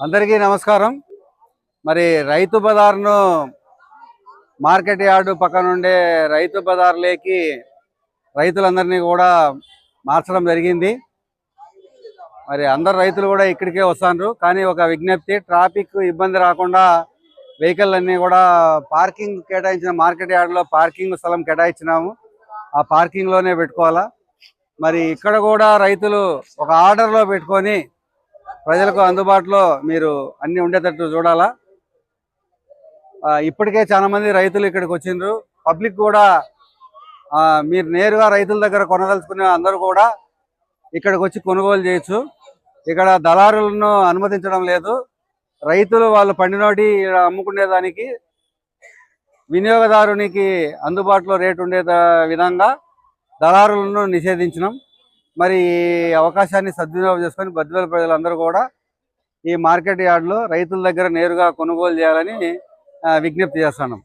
అందరికీ నమస్కారం. మరి రైతు బజార్ను మార్కెట్ యార్డు పక్కన ఉండే రైతు బజార్లోకి రైతులందరినీ కూడా మార్చడం జరిగింది. మరి అందరు రైతులు కూడా ఇక్కడికే వస్తున్నారు కానీ ఒక విజ్ఞప్తి ట్రాఫిక్ ఇబ్బంది రాకుండా వెహికల్ అన్నీ కూడా పార్కింగ్ కేటాయించిన మార్కెట్ యార్డ్లో పార్కింగ్ స్థలం కేటాయించినాము. ఆ పార్కింగ్లోనే పెట్టుకోవాలా. మరి ఇక్కడ కూడా రైతులు ఒక ఆర్డర్లో పెట్టుకొని ప్రజలకు అందుబాటులో మీరు అన్ని ఉండేటట్టు చూడాలా? ఇప్పటికే చాలా మంది రైతులు ఇక్కడికి వచ్చిండ్రు. పబ్లిక్ కూడా మీరు నేరుగా రైతుల దగ్గర కొనదలుచుకునే అందరూ కూడా ఇక్కడికి వచ్చి కొనుగోలు చేయొచ్చు. ఇక్కడ దళారులను అనుమతించడం లేదు. రైతులు వాళ్ళు పండినోటి అమ్ముకునేదానికి వినియోగదారునికి అందుబాటులో రేటు ఉండే విధంగా దళారులను నిషేధించినాం. మరి ఈ అవకాశాన్ని సద్వినియోగం చేసుకొని బద్వేల ప్రజలందరూ కూడా ఈ మార్కెట్ యార్డులో రైతుల దగ్గర నేరుగా కొనుగోలు చేయాలని ఆ, విజ్ఞప్తి చేస్తున్నాం.